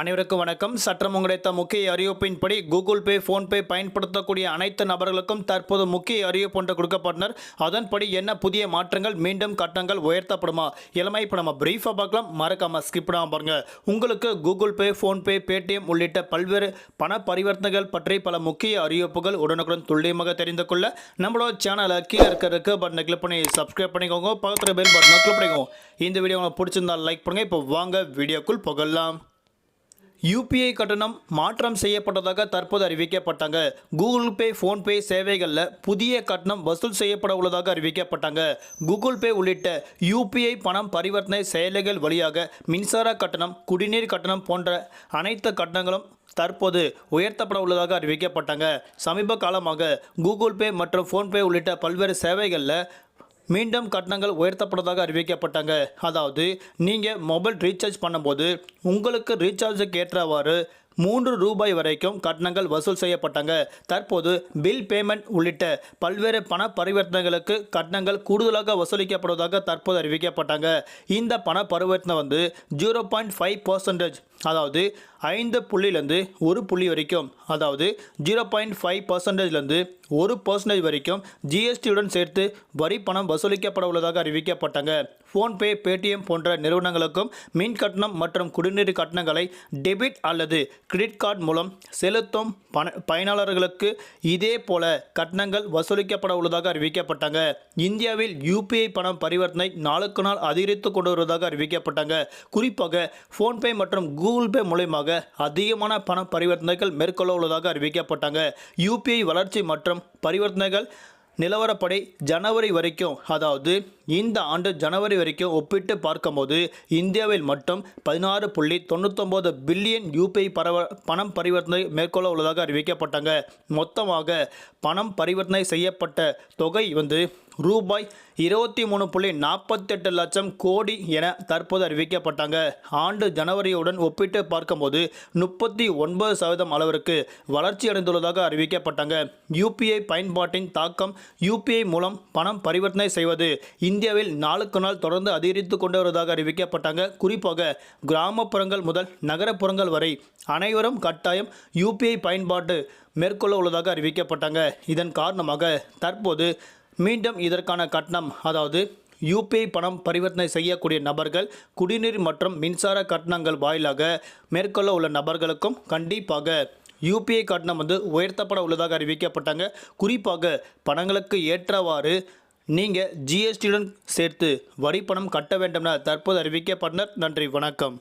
அனைவருக்கும் வணக்கம். சற்றம் கிடைத்த முக்கிய அறிவிப்பின்படி கூகுள் பே ஃபோன்பே பயன்படுத்தக்கூடிய அனைத்து நபர்களுக்கும் தற்போது முக்கிய அறிவிப்பு ஒன்று கொடுக்கப்பட்டனர். அதன்படி என்ன புதிய மாற்றங்கள் மீண்டும் கட்டணங்கள் உயர்த்தப்படுமா? இளமை இப்போ நம்ம பிரீஃபாக பார்க்கலாம். மறக்காமல் ஸ்கிப் பண்ணாமல் பாருங்கள் உங்களுக்கு கூகுள் பே ஃபோன்பே பேடிஎம் உள்ளிட்ட பல்வேறு பண பரிவர்த்தனைகள் பற்றி பல முக்கிய அறிவிப்புகள் உடனுக்குடன் துல்லியமாக தெரிந்து கொள்ள நம்மளோட சேனலை கீழே இருக்க இருக்க பட்டனை கிளிக் பண்ணி சப்ஸ்கிரைப் பண்ணிக்கோங்க. பக்கத்தில் பெல் பட்டனை கிளிக் பண்ணிக்கோங்க. இந்த வீடியோ உங்களுக்கு பிடிச்சிருந்தா லைக் பண்ணுங்க. இப்போ வாங்க வீடியோக்குள் புகழலாம் யூபிஐ கட்டணம் மாற்றம் செய்யப்பட்டதாக தற்போது அறிவிக்கப்பட்டாங்க. கூகுள் பே ஃபோன்பே சேவைகளில் புதிய கட்டணம் வசூல் செய்யப்பட உள்ளதாக அறிவிக்கப்பட்டாங்க. கூகுள் பே உள்ளிட்ட யூபிஐ பணம் பரிவர்த்தனை செயலிகள் வழியாக மின்சார கட்டணம் குடிநீர் கட்டணம் போன்ற அனைத்து கட்டணங்களும் தற்போது உயர்த்தப்பட உள்ளதாக அறிவிக்கப்பட்டாங்க. சமீப காலமாக கூகுள் பே மற்றும் ஃபோன்பே உள்ளிட்ட பல்வேறு சேவைகளில் மீண்டும் கட்டணங்கள் உயர்த்தப்பட்டதாக அறிவிக்கப்பட்டாங்க. அதாவது நீங்கள் மொபைல் ரீசார்ஜ் பண்ணும்போது உங்களுக்கு ரீசார்ஜுக்கு ஏற்றவாறு மூன்று ரூபாய் வரைக்கும் கட்டணங்கள் வசூல் செய்யப்பட்டாங்க. தற்போது பில் பேமெண்ட் உள்ளிட்ட பல்வேறு பண பரிவர்த்தனைகளுக்கு கட்டணங்கள் கூடுதலாக வசூலிக்கப்படுவதாக தற்போது அறிவிக்கப்பட்டாங்க. இந்த பண பரிவர்த்தனை வந்து ஜீரோ பாயிண்ட் ஃபைவ் பர்சன்டேஜ் அதாவது ஐந்து புள்ளியிலேருந்து ஒரு புள்ளி வரைக்கும் அதாவது ஜீரோ பாயிண்ட் ஃபைவ் பர்சன்டேஜ்லேருந்து ஒரு பர்சன்டேஜ் வரைக்கும் ஜிஎஸ்டியுடன் சேர்த்து வரி பணம் வசூலிக்கப்பட உள்ளதாக அறிவிக்கப்பட்டாங்க. ஃபோன்பே பேடிஎம் போன்ற நிறுவனங்களுக்கும் மின் கட்டணம் மற்றும் குடிநீர் கட்டணங்களை டெபிட் அல்லது கிரெடிட் கார்டு மூலம் செலுத்தும் பண பயனாளர்களுக்கு இதே போல கட்டணங்கள் வசூலிக்கப்பட உள்ளதாக அறிவிக்கப்பட்டாங்க. இந்தியாவில் யூபிஐ பணம் பரிவர்த்தனை நாளுக்கு நாள் அதிகரித்து கொண்டு வருவதாக அறிவிக்கப்பட்டாங்க. குறிப்பாக ஃபோன்பே மற்றும் கூகுள் பே மூலயமாக அதிகமான பண பரிவர்த்தனைகள் மேற்கொள்ள உள்ளதாக அறிவிக்கப்பட்டாங்க. யூபிஐ வளர்ச்சி மற்றும் பரிவர்த்தனைகள் நிலவரப்படி ஜனவரி வரைக்கும் அதாவது இந்த ஆண்டு ஜனவரி வரைக்கும் ஒப்பிட்டு பார்க்கும்போது இந்தியாவில் மட்டும் பதினாறு புள்ளி தொண்ணூத்தொம்பது பில்லியன் யூபிஐ பரவ பணம் பரிவர்த்தனை மேற்கொள்ள உள்ளதாக அறிவிக்கப்பட்டாங்க. மொத்தமாக பணம் பரிவர்த்தனை செய்யப்பட்ட தொகை வந்து ரூபாய் இருபத்தி மூணு புள்ளி நாற்பத்தெட்டு லட்சம் கோடி என தற்போது அறிவிக்கப்பட்டாங்க. ஆண்டு ஜனவரியுடன் ஒப்பிட்டு பார்க்கும்போது முப்பத்தி ஒன்பது சதவீதம் அளவிற்கு வளர்ச்சி அடைந்துள்ளதாக அறிவிக்கப்பட்டாங்க. யூபிஐ பயன்பாட்டின் தாக்கம் யூபிஐ மூலம் பணம் பரிவர்த்தனை செய்வது இந்தியாவில் நாளுக்கு நாள் தொடர்ந்து அதிகரித்து கொண்டு வருவதாக அறிவிக்கப்பட்டாங்க. குறிப்பாக கிராமப்புறங்கள் முதல் நகரப்புறங்கள் வரை அனைவரும் கட்டாயம் யூபிஐ பயன்பாட்டு மேற்கொள்ள உள்ளதாக அறிவிக்கப்பட்டாங்க. இதன் காரணமாக தற்போது மீண்டும் இதற்கான கட்டணம் அதாவது யூபிஐ பணம் பரிவர்த்தனை செய்யக்கூடிய நபர்கள் குடிநீர் மற்றும் மின்சார கட்டணங்கள் வாயிலாக மேற்கொள்ள உள்ள நபர்களுக்கும் கண்டிப்பாக யூபிஐ கட்டணம் வந்து உயர்த்தப்பட உள்ளதாக அறிவிக்கப்பட்டாங்க. குறிப்பாக பணங்களுக்கு ஏற்றவாறு நீங்கள் ஜிஎஸ்டியுடன் சேர்த்து வரி பணம் கட்ட வேண்டும் என தற்போது அறிவிக்கப்பட்டனர். நன்றி வணக்கம்.